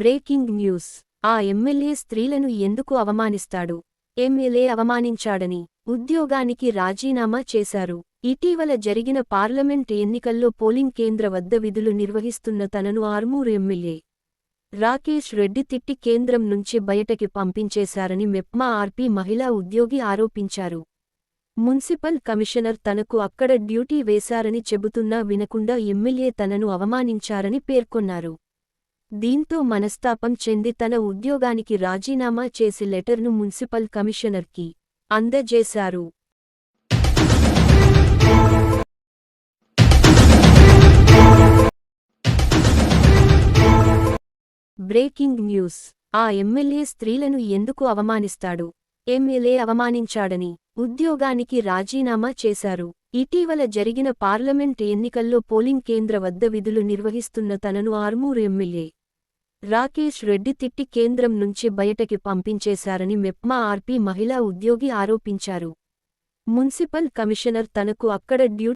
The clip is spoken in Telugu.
Breaking news. ఆ ఎమ్మెల్యే స్త్రీలను ఎందుకు అవమానిస్తాడు? ఎమ్మెల్యే అవమానించాడని ఉద్యోగానికి రాజీనామా చేశారు. ఇటీవల జరిగిన పార్లమెంట్ ఎన్నికల్లో పోలింగ్ కేంద్ర వద్ద విధులు నిర్వహిస్తున్న తనను ఆర్మూరు ఎమ్మెల్యే రాకేష్ రెడ్డి తిట్టి కేంద్రం నుంచి బయటకి పంపించేశారని మెప్మా ఆర్పీ మహిళా ఉద్యోగి ఆరోపించారు. మున్సిపల్ కమిషనర్ తనకు అక్కడ డ్యూటీ వేశారని చెబుతున్నా వినకుండా ఎమ్మెల్యే తనను అవమానించారని పేర్కొన్నారు. దీంతో మనస్తాపం చెంది తన ఉద్యోగానికి రాజీనామా చేసి లెటర్ను మున్సిపల్ కమిషనర్కి అందజేశారు. Breaking news. ఆ ఎమ్మెల్యే స్త్రీలను ఎందుకు అవమానిస్తాడు? ఎమ్మెల్యే అవమానించాడని ఉద్యోగానికి రాజీనామా చేశారు. ఇటీవల జరిగిన పార్లమెంట్ ఎన్నికల్లో పోలింగ్ కేంద్ర వద్ద విధులు నిర్వహిస్తున్న తనను ఆర్మూర్ ఎమ్మెల్యే రాకేష్ రెడ్డి తిట్టి కేంద్రం నుంచి బయటకి పంపించేశారని మెప్మా ఆర్పీ మహిళా ఉద్యోగి ఆరోపించారు. మున్సిపల్ కమిషనర్ తనకు అక్కడ డ్యూటీ